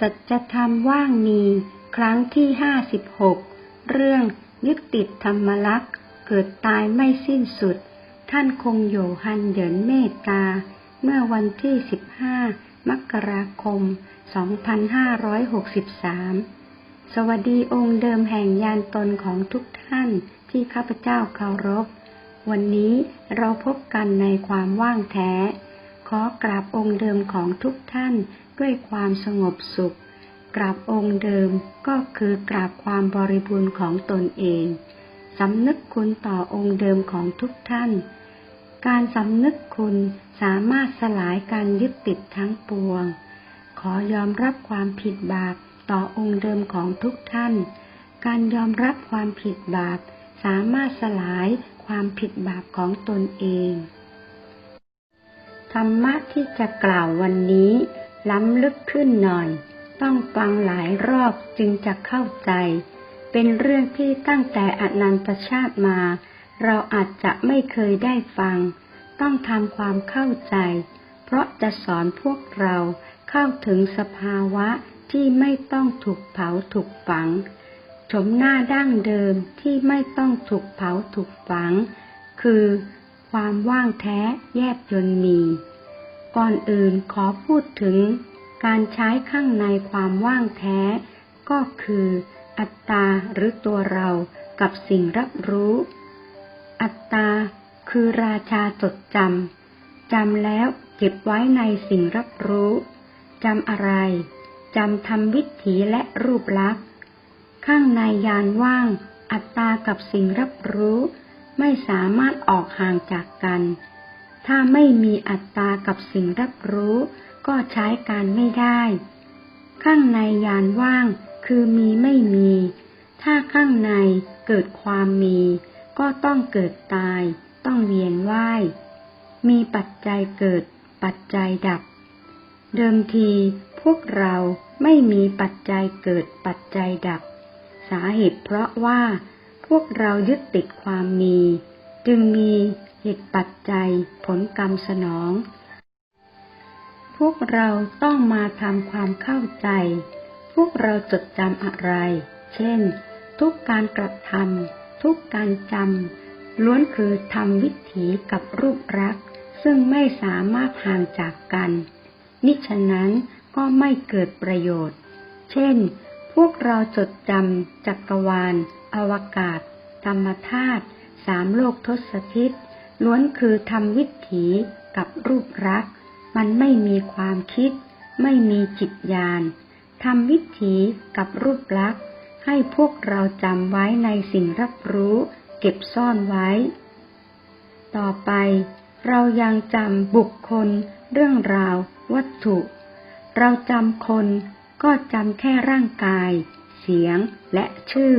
สัจธรรมว่างมี ครั้งที่ห้าสิบหกเรื่องยึดติดธรรมลักษณ์เกิดตายไม่สิ้นสุด ท่านคงโยฮันเหยินเมตตา เมื่อวันที่สิบห้ามกราคม 2563 สวัสดีองค์เดิมแห่งยานตนของทุกท่านที่ข้าพเจ้าเคารพ วันนี้เราพบกันในความว่างแท้ ขอกราบองค์เดิมของทุกท่าน ด้วยความสงบสุข กราบองค์เดิมก็คือกราบความบริบูรณ์ของตนเองสำนึกคุณต่อองค์เดิมของทุกท่าน การสำนึกคุณสามารถสลายการยึดติดทั้งปวง ขอยอมรับความผิดบาปต่อองค์เดิมของทุกท่าน การยอมรับความผิดบาปสามารถสลายความผิดบาปของตนเอง ธรรมะที่จะกล่าววันนี้ ล้ำลึกขึ้นหน่อย ต้องฟังหลายรอบจึงจะเข้าใจ เป็นเรื่องที่ตั้งแต่อนันตชาติมา เราอาจจะไม่เคยได้ฟัง ต้องทำความเข้าใจ เพราะจะสอนพวกเราเข้าถึงสภาวะที่ไม่ต้องถูกเผาถูกฝังชมหน้าดั้งเดิมที่ไม่ต้องถูกเผาถูกฝัง คือความว่างแท้แยบยนมี ก่อนอื่นขอพูดถึงการใช้ข้างในความว่างแท้ ก็คือ อัตตาหรือตัวเรากับสิ่งรับรู้ อัตตาคือราชาจดจำจำแล้วเก็บไว้ในสิ่งรับรู้จำอะไรจำทำวิถีและรูปลักษณ์ ข้างในยานว่าง อัตตากับสิ่งรับรู้ ไม่สามารถออกห่างจากกัน ถ้าไม่มีอัตตากับสิ่งรับรู้ ก็ใช้การไม่ได้ ข้างในยานว่างคือมีไม่มี ถ้าข้างในเกิดความมี ก็ต้องเกิดตาย ต้องเวียนว่าย มีปัจจัยเกิด ปัจจัยดับ เดิมทีพวกเราไม่มีปัจจัยเกิดปัจจัยดับ สาเหตุเพราะว่า พวกเรายึดติดความมี จึงมี เหตุปัจจัย ผลกรรมสนอง พวกเราต้องมาทำความเข้าใจ พวกเราจดจำอะไร เช่น ทุกการกระทำทุกการจำล้วนคือทำวิถีกับรูปรัก ซึ่งไม่สามารถห่างจากกันนิฉะนั้นก็ไม่เกิดประโยชน์ เช่น พวกเราจดจำจักรวาล อวกาศ ธรรมธาตุสามโลกทศทิศ ล้วนคือทำวิถีกับรูปรักษ์มันไม่มีความคิด ไม่มีจิตญาณทำวิถีกับรูปลักษณ์ให้พวกเราจำไว้ในสิ่งรับรู้ เก็บซ่อนไว้ ต่อไปเรายังจำบุคคล เรื่องราว วัตถุ เราจำคนก็จำแค่ร่างกาย เสียงและชื่อ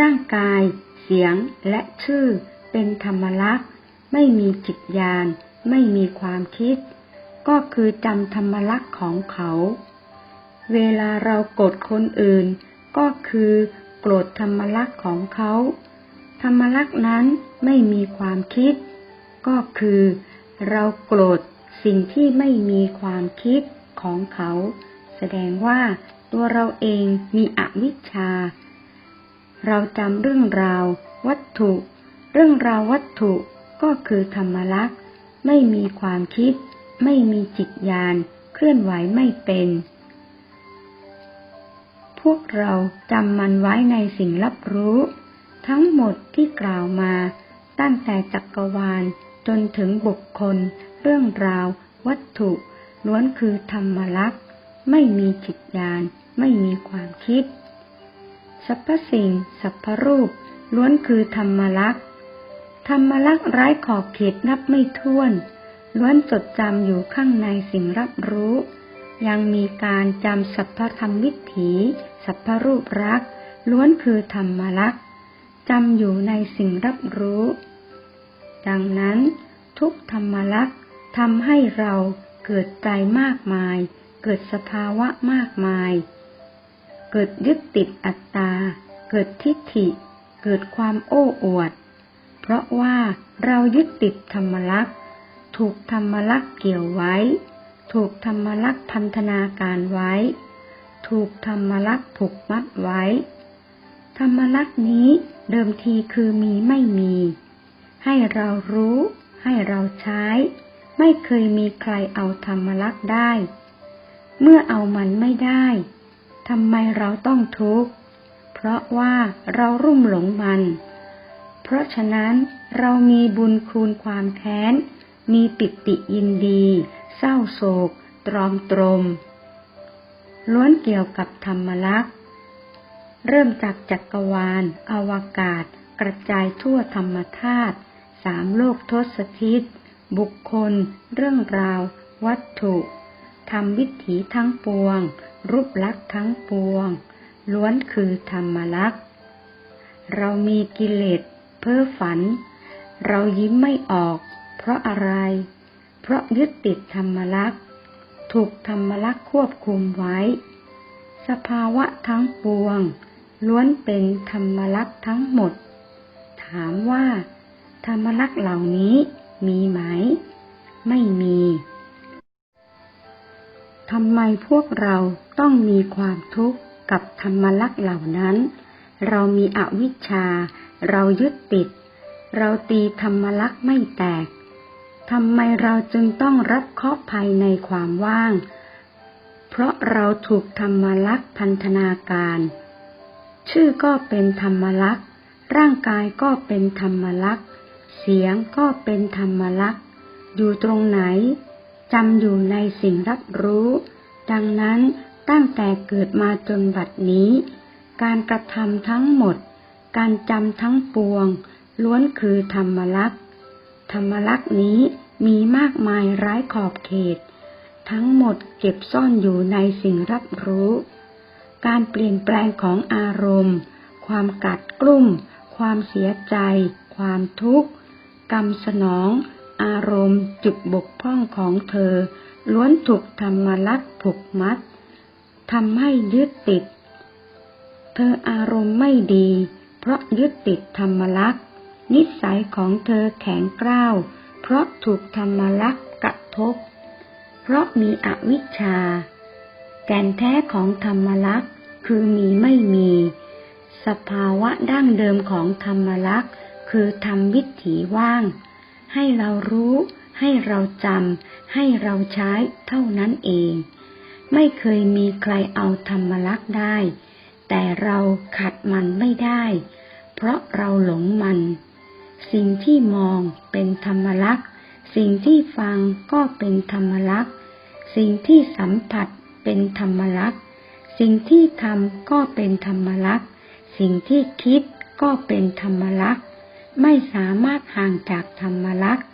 ร่างกาย เสียงและชื่อ เป็นธรรมลักษณ์ไม่มีจิตญาณไม่มีความคิด ก็คือจำธรรมลักษณ์ของเขา เวลาเราโกรธคนอื่น ก็คือโกรธธรรมลักษณ์ของเขา ธรรมลักษณ์นั้นไม่มีความคิด ก็คือ เราโกรธสิ่งที่ไม่มีความคิดของเขา แสดงว่าตัวเราเองมีอวิชชา เราจำเรื่องราว วัตถุ เรื่องราววัตถุก็คือธรรมลักษณ์ไม่มีความคิด ไม่มีจิตญาณเคลื่อนไหวไม่เป็น พวกเราจำมันไว้ในสิ่งรับรู้ ทั้งหมดที่กล่าวมาตั้งแต่จักรวาลจนถึงบุคคล เรื่องราว วัตถุล้วนคือธรรมลักษณ์ไม่มีจิตญาณไม่มีความคิดสรรพสิ่งสรรพรูปล้วนคือธรรมลักษณ์ ธรรมลักษณ์ไร้ขอบเขตนับไม่ถ้วน ล้วนจดจำอยู่ข้างในสิ่งรับรู้ ยังมีการจำสัพพธรรมวิถีสัพพรูปรัก ล้วนคือธรรมลักษณ์จำอยู่ในสิ่งรับรู้ ดังนั้น ทุกธรรมลักษณ์ทำให้เราเกิดใจมากมาย เกิดสภาวะมากมาย เกิดยึดติดอัตตา เกิดทิฏฐิ เกิดความโอ้อวด เพราะว่าเรายึดติดธรรมลักษ์ถูกธรรมลักษ์เกี่ยวไว้ ถูกธรรมลักษ์พันธนาการไว้ ถูกธรรมลักษ์ผูกมัดไว้ ธรรมลักษ์นี้เดิมทีคือมีไม่มี ให้เรารู้ ให้เราใช้ ไม่เคยมีใครเอาธรรมลักษ์ได้ เมื่อเอามันไม่ได้ทำไมเราต้องทุกข์ เพราะว่าเรารุ่มหลงมัน ราะฉะนั้นเรามีบุญคูณความแค้น มีปิติยินดี เศร้าโศก ตรอมตรม ล้วนเกี่ยวกับธรรมลักษณ์เริ่มจากจักรวาล อวกาศ กระจายทั่วธรรมธาตุสามโลกทศทิศบุคคล เรื่องราว วัตถุทำวิถีทั้งปวง รูปลักษณ์ทั้งปวง ล้วนคือธรรมลักษณ์เรามีกิเลส เพ้อฝัน เรายิ้มไม่ออก เพราะอะไร เพราะยึดติดธรรมลักษณ์ถูกธรรมลักษณ์ควบคุมไว้ สภาวะทั้งปวง ล้วนเป็นธรรมลักษณ์ทั้งหมด ถามว่า ธรรมลักษณ์เหล่านี้มีไหม ไม่มีทำไมพวกเราต้องมีความทุกข์กับธรรมลักษณ์เหล่านั้น เรามีอวิชชา เรายึดติด เราตีธรรมลักษ์ไม่แตกทำไมเราจึงต้องรับเคราะห์ภัยในความว่าง เพราะเราถูกธรรมลักษ์พันธนาการ ชื่อก็เป็นธรรมลักษ์ร่างกายก็เป็นธรรมลักษ์เสียงก็เป็นธรรมลักษ์อยู่ตรงไหนจำอยู่ในสิ่งรับรู้ ดังนั้นตั้งแต่เกิดมาจนบัดนี้ การกระทำทั้งหมด การจำทั้งปวง ล้วนคือธรรมลักษณ์ธรรมลักษณ์นี้มีมากมายร้ายขอบเขต ทั้งหมดเก็บซ่อนอยู่ในสิ่งรับรู้ การเปลี่ยนแปลงของอารมณ์ ความกัดกลุ่ม ความเสียใจ ความทุกข์ กรรมสนอง อารมณ์จุดบกพร่องของเธอ ล้วนถูกธรรมลักษณ์ผูกมัดทำให้ยึดติด เธออารมณ์ไม่ดี เพราะยึดติดธรรมลักษณ์นิสัยของเธอแข็งกร้าว เพราะถูกธรรมลักษณ์กระทบ เพราะมีอวิชชา แก่นแท้ของธรรมลักษณ์คือมีไม่มี สภาวะดั้งเดิมของธรรมลักษณ์คือทำวิถีว่าง ให้เรารู้ ให้เราจำให้เราใช้เท่านั้นเอง ไม่เคยมีใครเอาธรรมลักษณ์ได้ แต่เราขัดมันไม่ได้ เพราะเราหลงมัน สิ่งที่มองเป็นธรรมลักษณ์สิ่งที่ฟังก็เป็นธรรมลักษณ์สิ่งที่สัมผัสเป็นธรรมลักษณ์สิ่งที่ทำก็เป็นธรรมลักษณ์สิ่งที่คิดก็เป็นธรรมลักษณ์ไม่สามารถห่างจากธรรมลักษณ์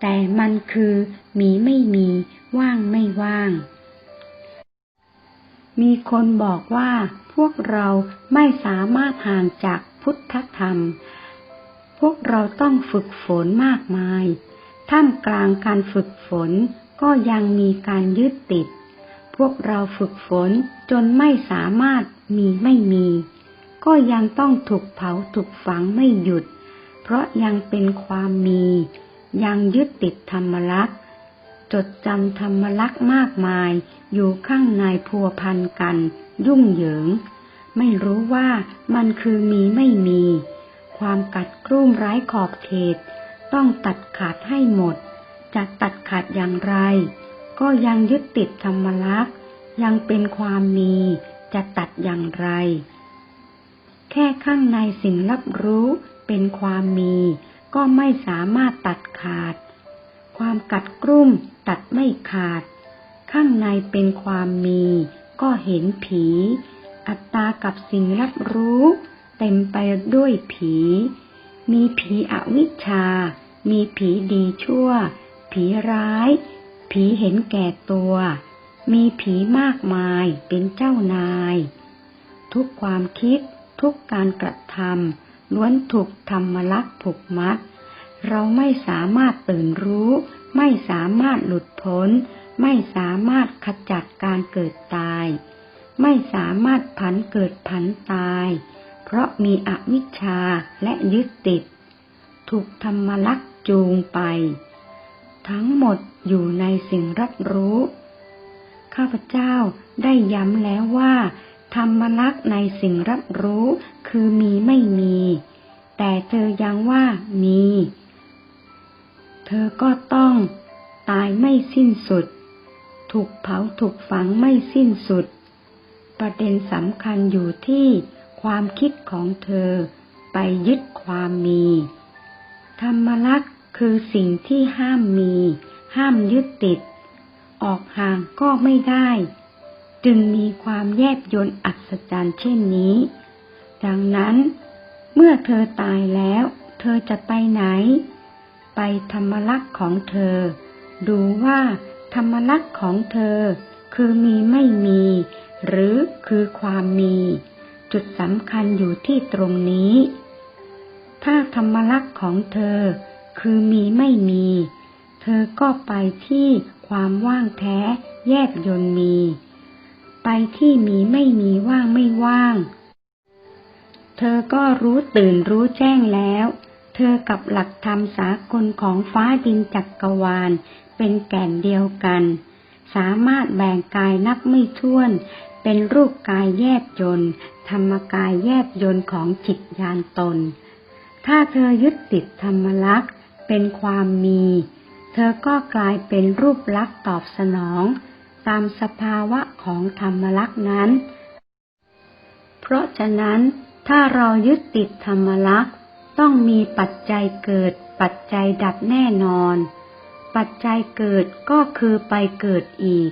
แต่มันคือมีไม่มีว่างไม่ว่าง มีคนบอกว่าพวกเราไม่สามารถห่างจากพุทธธรรม พวกเราต้องฝึกฝนมากมาย ท่ามกลางการฝึกฝนก็ยังมีการยึดติด พวกเราฝึกฝนจนไม่สามารถมีไม่มี ก็ยังต้องถูกเผาถูกฝังไม่หยุด เพราะยังเป็นความมี ยังยึดติดธรรมลักษณ จดจำธรรมลักษ์มากมาย อยู่ข้างในพัวพันกัน ยุ่งเหยิง ไม่รู้ว่ามันคือมีไม่มี ความกัดกรุ่มไร้ขอบเขต ต้องตัดขาดให้หมด จะตัดขาดอย่างไร ก็ยังยึดติดธรรมลักษ์ยังเป็นความมี จะตัดอย่างไร แค่ข้างในสิ่งรับรู้เป็นความมี ก็ไม่สามารถตัดขาด ความกัดกรุ่มตัดไม่ขาด ข้างในเป็นความมี ก็เห็นผี อัตตากับสิ่งรับรู้ เต็มไปด้วยผี มีผีอวิชชา มีผีดีชั่ว ผีร้าย ผีเห็นแก่ตัว มีผีมากมายเป็นเจ้านาย ทุกความคิดทุกการกระทำล้วนถูกธรรมลักษ์ผูกมัด เราไม่สามารถตื่นรู้ ไม่สามารถหลุดพ้น ไม่สามารถขจัดการเกิดตาย ไม่สามารถผันเกิดผันตาย เพราะมีอวิชชาและยึดติด ถูกธรรมลักษ์จูงไป ทั้งหมดอยู่ในสิ่งรับรู้ ข้าพเจ้าได้ย้ำแล้วว่า ธรรมลักษ์ในสิ่งรับรู้คือมีไม่มีแต่เธอยังว่ามี เธอก็ต้องตายไม่สิ้นสุด ถูกเผาถูกฝังไม่สิ้นสุด ประเด็นสำคัญอยู่ที่ความคิดของเธอไปยึดความมี ธรรมลักษณ์คือสิ่งที่ห้ามมี ห้ามยึดติด ออกห่างก็ไม่ได้ จึงมีความแยบยนอัศจรรย์เช่นนี้ ดังนั้น เมื่อเธอตายแล้ว เธอจะไปไหน ไปธรรมลักษณ์ของเธอ ดูว่าธรรมลักษณ์ของเธอ คือมีไม่มี หรือคือความมี จุดสำคัญอยู่ที่ตรงนี้ ถ้าธรรมลักษณ์ของเธอ คือมีไม่มี เธอก็ไปที่ความว่างแท้แยบยนมี ไปที่มีไม่มีว่างไม่ว่าง เธอก็รู้ตื่นรู้แจ้งแล้ว ธอกับหลักธรรมสากลของฟ้าดินจักกรวาล เป็นแก่นเดียวกัน สามารถแบ่งกายนับไม่ถ้วน เป็นรูปกายแยบยนต์ธรรมกายแยบยนต์ของจิตญาณตน ถ้าเธอยึดติดธรรมลักษณ์เป็นความมี เธอก็กลายเป็นรูปลักษณ์ตอบสนอง ตามสภาวะของธรรมลักษณ์นั้น เพราะฉะนั้นถ้าเรายึดติดธรรมลักษณ์ ต้องมีปัจจัยเกิด ปัจจัยดับแน่นอน ปัจจัยเกิดก็คือไปเกิดอีก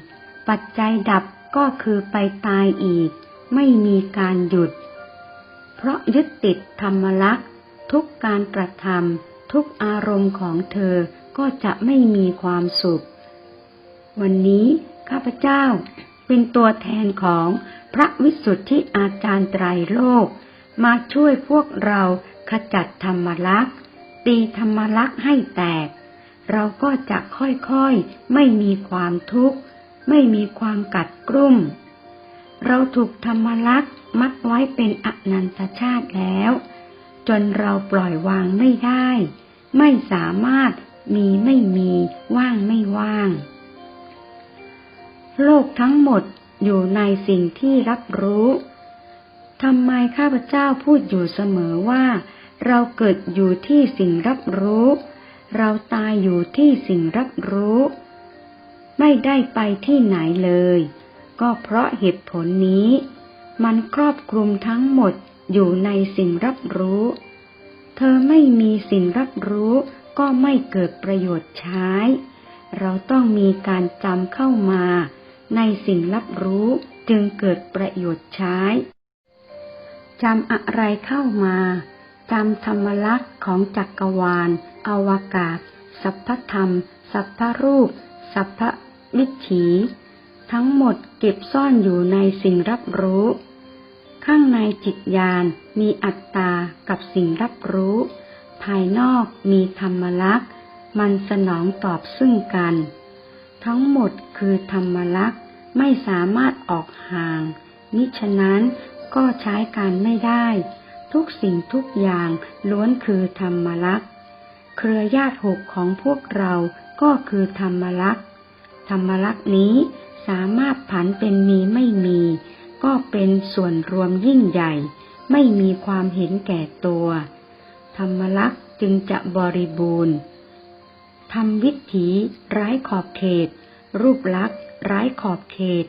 ปัจจัยดับก็คือไปตายอีก ไม่มีการหยุด เพราะยึดติดธรรมลักษณ์ทุกการกระทำทุกอารมณ์ของเธอก็จะไม่มีความสุข วันนี้ข้าพเจ้าเป็นตัวแทนของพระวิสุทธิอาจารย์ไตรโลก มาช่วยพวกเรา ขจัดธรรมลักษ์ตีธรรมลักษ์ให้แตก เราก็จะค่อยๆ ไม่มีความทุกข์ ไม่มีความกัดกรุ่ม เราถูกธรรมลักษ์มัดไว้เป็นอนันตชาติแล้ว จนเราปล่อยวางไม่ได้ ไม่สามารถมีไม่มีว่างไม่ว่าง โลกทั้งหมดอยู่ในสิ่งที่รับรู้ทำไมข้าพเจ้าพูดอยู่เสมอว่า เราเกิดอยู่ที่สิ่งรับรู้ เราตายอยู่ที่สิ่งรับรู้ ไม่ได้ไปที่ไหนเลย ก็เพราะเหตุผลนี้ มันครอบคลุมทั้งหมดอยู่ในสิ่งรับรู้ เธอไม่มีสิ่งรับรู้ก็ไม่เกิดประโยชน์ใช้ เราต้องมีการจำเข้ามา ในสิ่งรับรู้จึงเกิดประโยชน์ใช้จำอะไรเข้ามา จำธรรมลักษณ์ของจักรวาล อวกาศ สัพพธรรม สัพพรูป สัพพวิถีทั้งหมดเก็บซ่อนอยู่ในสิ่งรับรู้ ข้างในจิตญาณมีอัตตากับสิ่งรับรู้ ภายนอกมีธรรมลักษณ์ มันสนองตอบซึ่งกัน ทั้งหมดคือธรรมลักษณ์ไม่สามารถออกห่างมิฉะนั้นก็ใช้การไม่ได้ ทุกสิ่งทุกอย่างล้วนคือธรรมลักษ์เครือญาติหกของพวกเราก็คือธรรมลักษ์ธรรมลักษ์นี้สามารถผันเป็นมีไม่มี ก็เป็นส่วนรวมยิ่งใหญ่ ไม่มีความเห็นแก่ตัว ธรรมลักษ์จึงจะบริบูรณ์ทำวิถีไร้ขอบเขต รูปลักษ์ไร้ขอบเขต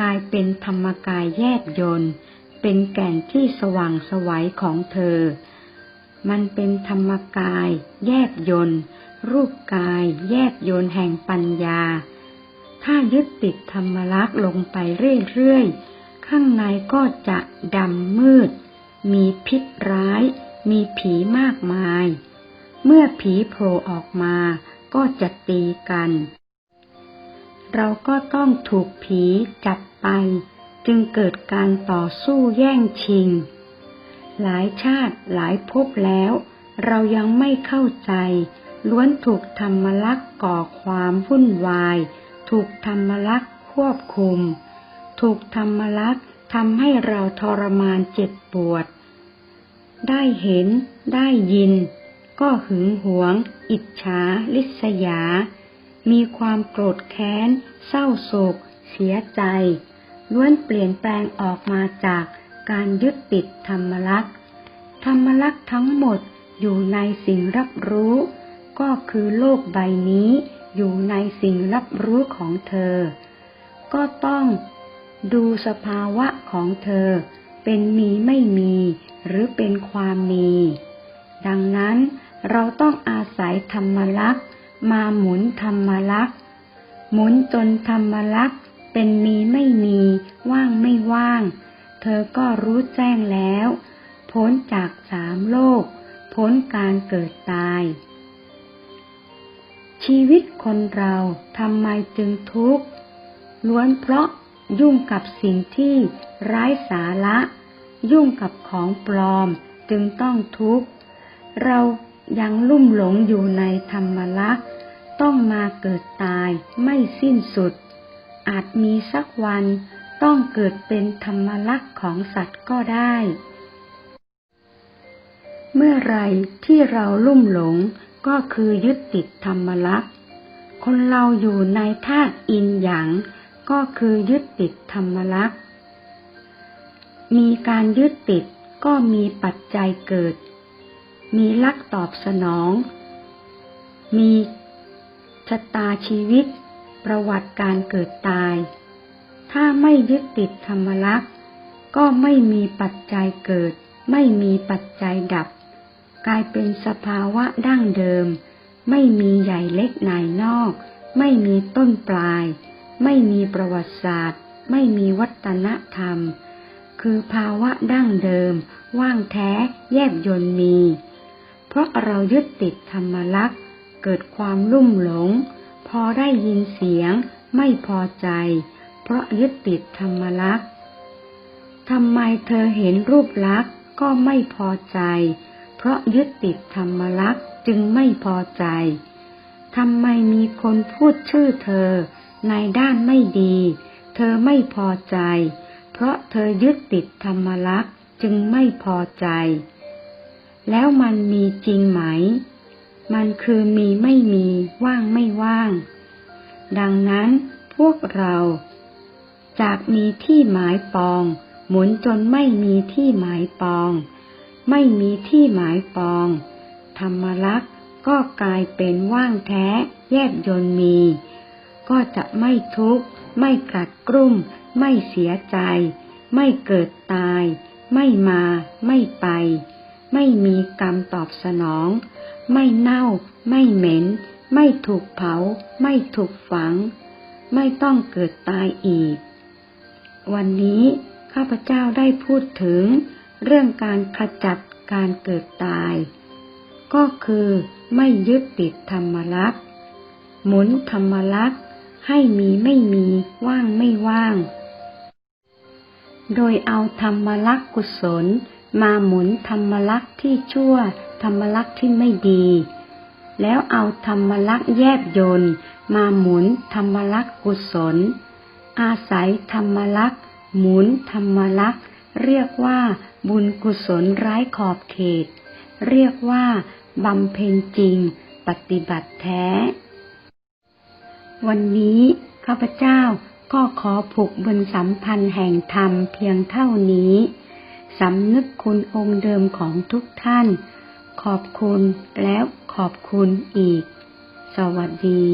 กลายเป็นธรรมกายแยบยนต์ เป็นแก่นที่สว่างสวัยของเธอ มันเป็นธรรมกาย แยบยนต์รูปกาย แยบยนต์แห่งปัญญา ถ้ายึดติดธรรมลักษณ์ลงไปเรื่อยๆ ข้างในก็จะดำมืด มีพิษร้าย มีผีมากมาย เมื่อผีโผล่ออกมาก็จะตีกัน เราก็ต้องถูกผีจับไป จึงเกิดการต่อสู้แย่งชิง หลายชาติหลายภพแล้ว เรายังไม่เข้าใจ ล้วนถูกธรรมลักษ์ก่อความวุ่นวาย ถูกธรรมลักษ์ควบคุม ถูกธรรมลักษ์ทำให้เราทรมานเจ็บปวด ได้เห็น ได้ยิน ก็หึงหวง อิจฉา ลิษยา มีความโกรธแค้น เศร้าโศก เสียใจ ล้วนเปลี่ยนแปลงออกมาจากการยึดติดธรรมลักษณ์ธรรมลักษณ์ทั้งหมดอยู่ในสิ่งรับรู้ ก็คือโลกใบนี้อยู่ในสิ่งรับรู้ของเธอ ก็ต้องดูสภาวะของเธอ เป็นมีไม่มี หรือเป็นความมี ดังนั้นเราต้องอาศัยธรรมลักษณ์มาหมุนธรรมลักษณ์หมุนจนธรรมลักษณ์ เป็นมีไม่มี ว่างไม่ว่าง เธอก็รู้แจ้งแล้ว พ้นจากสามโลก พ้นการเกิดตาย ชีวิตคนเราทำไมจึงทุกข์ ล้วนเพราะยุ่งกับสิ่งที่ไร้สาระ ยุ่งกับของปลอมจึงต้องทุกข์ เรายังลุ่มหลงอยู่ในธรรมลักษณ์ต้องมาเกิดตายไม่สิ้นสุด อาจมีสักวันต้องเกิดเป็นธรรมลักษณ์ของสัตว์ก็ได้ เมื่อไรที่เราลุ่มหลงก็คือยึดติดธรรมลักษณ์ คนเราอยู่ในธาตุอินหยางก็คือยึดติดธรรมลักษณ์ มีการยึดติดก็มีปัจจัยเกิด มีลักตอบสนอง มีชะตาชีวิต ประวัติการเกิดตาย ถ้าไม่ยึดติดธรรมลักษณ์ก็ไม่มีปัจจัยเกิด ไม่มีปัจจัยดับ กลายเป็นสภาวะดั้งเดิม ไม่มีใหญ่เล็กนายนอก ไม่มีต้นปลาย ไม่มีประวัติศาสตร์ ไม่มีวัฒนธรรม คือภาวะดั้งเดิม ว่างแท้แยบยนมี เพราะเรายึดติดธรรมลักษณ์เกิดความลุ่มหลง พอได้ยินเสียงไม่พอใจ เพราะยึดติดธรรมลักษณ์ทำไมเธอเห็นรูปลักษณ์ก็ไม่พอใจ เพราะยึดติดธรรมลักษณ์จึงไม่พอใจ ทำไมมีคนพูดชื่อเธอ ในด้านไม่ดี เธอไม่พอใจ เพราะเธอยึดติดธรรมลักษณ์จึงไม่พอใจ แล้วมันมีจริงไหม มันคือมีไม่มีว่างไม่ว่าง ดังนั้นพวกเรา จากมีที่หมายปอง หมุนจนไม่มีที่หมายปอง ไม่มีที่หมายปอง ธรรมลักษ์ก็กลายเป็นว่างแท้ แยบยนมี ก็จะไม่ทุกข์ ไม่กัดกรุ่มไม่เสียใจ ไม่เกิดตาย ไม่มา ไม่ไป ไม่มีกรรมตอบสนอง ไม่เน่า ไม่เหม็น ไม่ถูกเผา ไม่ถูกฝัง ไม่ต้องเกิดตายอีก วันนี้ข้าพเจ้าได้พูดถึงเรื่องการขจัดการเกิดตาย ก็คือไม่ยึดติดธรรมลักษณ์หมุนธรรมลักษณ์ให้มีไม่มีว่างไม่ว่าง โดยเอาธรรมลักษณ์กุศล มาหมุนธรรมลักษณ์ที่ชั่วธรรมลักษณ์ที่ไม่ดี แล้วเอาธรรมลักษณ์แยบยนมาหมุนธรรมลักษณ์กุศล อาศัยธรรมลักษณ์หมุนธรรมลักษณ์เรียกว่าบุญกุศลไร้ขอบเขต เรียกว่าบำเพ็ญจริงปฏิบัติแท้ วันนี้ข้าพเจ้าก็ขอผูกบุญสัมพันธ์แห่งธรรมเพียงเท่านี้ สำนึกคุณองค์เดิมของทุกท่าน ขอบคุณแล้วขอบคุณอีก สวัสดี